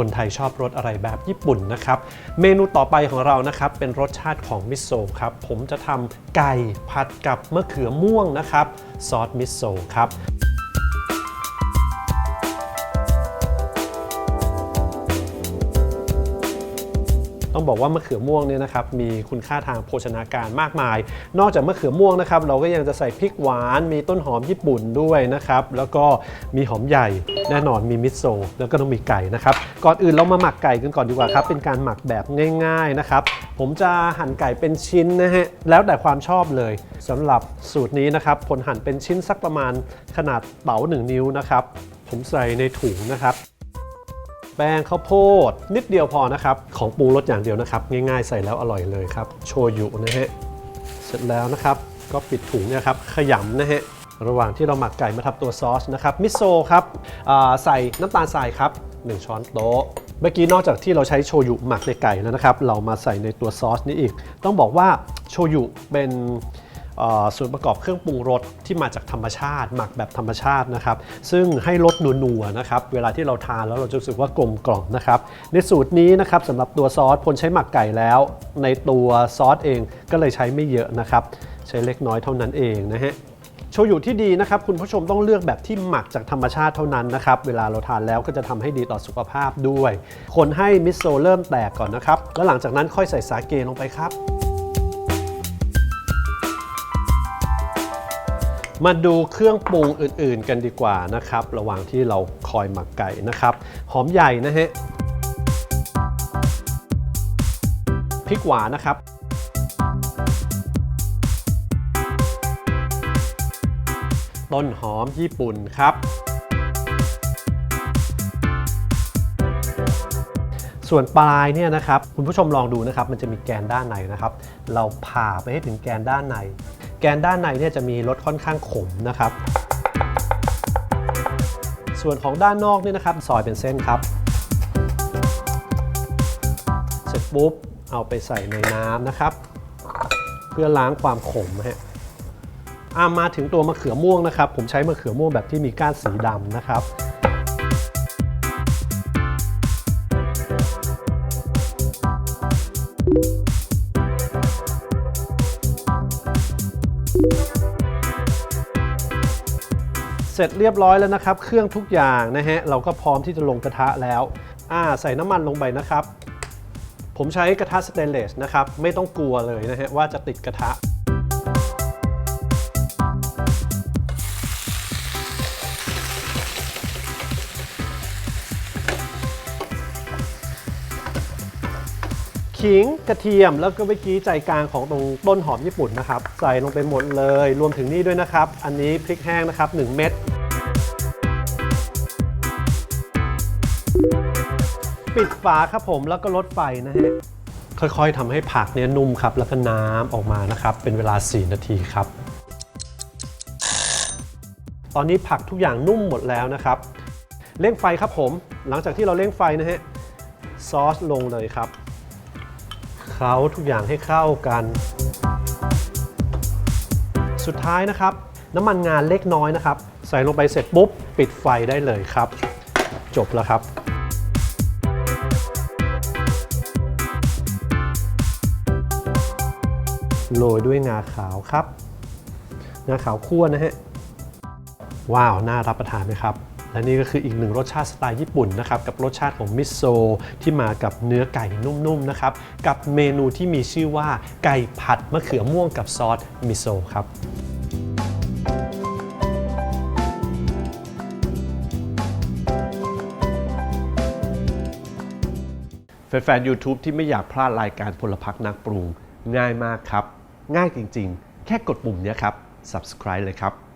คนไทยชอบรสอะไรแบบญี่ปุ่นนะครับ เมนูต่อไปของเรานะครับ เป็นรสชาติของมิโซะครับผมจะทำไก่ผัดกับมะเขือม่วงนะครับซอสมิโซะครับ ต้องบอกว่ามะเขือม่วงเนี่ยนะครับมีคุณค่าทางโภชนาการมากมาย นอกจากมะเขือม่วงนะครับเราก็ยังจะใส่พริกหวานมีต้นหอมญี่ปุ่นด้วยนะครับแล้วก็มีหอมใหญ่แน่นอนมีมิโซะแล้วก็ต้องมีไก่นะครับก่อนอื่นเรามาหมักไก่กันก่อนดีกว่าครับเป็นการหมักแบบง่าย ๆนะครับผมจะหั่นไก่เป็นชิ้นนะฮะแล้วแต่ความชอบเลยสำหรับสูตรนี้นะครับผลหั่นเป็นชิ้นสักประมาณขนาดเต๋าหนึ่งนิ้วนะครับผมใส่ในถุงนะครับ แป้งข้าวโพด นิดเดียวพอนะครับ ของปรุงรสอย่างเดียวนะครับ ง่ายๆใส่แล้วอร่อยเลยครับ โชยุนะฮะ เสร็จแล้วนะครับ ก็ปิดถุงเนี่ยครับ ขยำนะฮะ ระหว่างที่เราหมักไก่มาทำตัวซอสนะครับ มิโซะครับใส่น้ำตาลทรายครับ 1 ช้อนโต๊ะเมื่อกี้นอกจากที่เราใช้โชยุหมักในไก่แล้วนะครับ เรามาใส่ในตัวซอสนี้อีก ต้องบอกว่าโชยุเป็น ส่วนประกอบเครื่องปรุงรสที่มาจากธรรมชาติ หมักแบบธรรมชาตินะครับ ซึ่งให้รสนัวๆนะครับเวลาที่เราทานแล้วเราจะรู้สึกว่ากลมกล่อมนะครับในสูตรนี้นะครับสำหรับตัวซอสพลใช้หมักไก่แล้ว ในตัวซอสเองก็เลยใช้ไม่เยอะนะครับ ใช้เล็กน้อยเท่านั้นเองนะฮะโชยุที่ดีนะครับคุณผู้ชมต้องเลือกแบบที่หมักจากธรรมชาติเท่านั้นนะครับเวลาเราทานแล้วก็จะทำให้ดีต่อสุขภาพด้วย คนให้มิโซเริ่มแตกก่อนนะครับ แล้วหลังจากนั้นค่อยใส่สาเกลงไปครับ มาดูเครื่องปรุงอื่นๆกันดีกว่านะครับ ระหว่างที่เราคอยหมักไก่นะครับ หอมใหญ่นะฮะพริกหวานนะครับต้นหอมญี่ปุ่นครับ ส่วนปลายเนี่ยนะครับคุณผู้ชมลองดูนะครับมันจะมีแกนด้านในนะครับ เราผ่าไปให้ถึงแกนด้านใน แกนด้านในเนี่ยจะมีรสค่อนข้างขมนะครับ ส่วนของด้านนอกเนี่ยนะครับซอยเป็นเส้นครับ เสร็จปุ๊บเอาไปใส่ในน้ำนะครับ เพื่อล้างความขมฮะอามาถึงตัวมะเขือม่วงนะครับ ผมใช้มะเขือม่วงแบบที่มีก้านสีดำนะครับ ร็จเรียบร้อยแล้วนะครับ เครื่องทุกอย่างนะฮะเราก็พร้อมที่จะลงกระทะแล้วอ่าใส่น้ำมันลงไปนะครับ ผมใช้กระทะสเตนเลสนะครับ ไม่ต้องกลัวเลยนะฮะว่าจะติดกระทะ ขิงกระเทียมแล้วก็เมื่อกี้ใจกลางของตรงต้นหอมญี่ปุ่นนะครับใส่ลงไปหมดเลย รวมถึงนี่ด้วยนะครับ อันนี้พริกแห้งนะครับ 1 เม็ดปิดฝาครับผมแล้วก็ลดไฟนะฮะค่อยๆทำให้ผักเนี่ยนุ่มครับ แล้วก็น้ำออกมานะครับ เป็นเวลา 4 นาทีครับ ตอนนี้ผักทุกอย่างนุ่มหมดแล้วนะครับเร่งไฟครับผม หลังจากที่เราเร่งไฟนะฮะซอสลงเลยครับ ล้าทุกอย่างให้เข้ากัน สุดท้ายนะครับ น้ำมันงานเล็กน้อยนะครับ ใส่ลงไปเสร็จปุ๊บ ปิดไฟได้เลยครับ จบแล้วครับโรยด้วยงาขาวครับ งาขาวคั่วนะฮะ ว้าว น่ารับประทานไหมครับ และนี่ก็คืออีกหนึ่งรสชาติสไตล์ญี่ปุ่นนะครับกับรสชาติของมิโซะที่มากับเนื้อไก่นุ่มๆนะครับกับเมนูที่มีชื่อว่าไก่ผัดมะเขือม่วงกับซอสมิโซะครับแฟนๆ YouTube ที่ไม่อยากพลาดรายการพลพักนักปรุง ง่ายมากครับ ง่ายจริงๆ แค่กดปุ่มเนี้ยครับ subscribe เลยครับ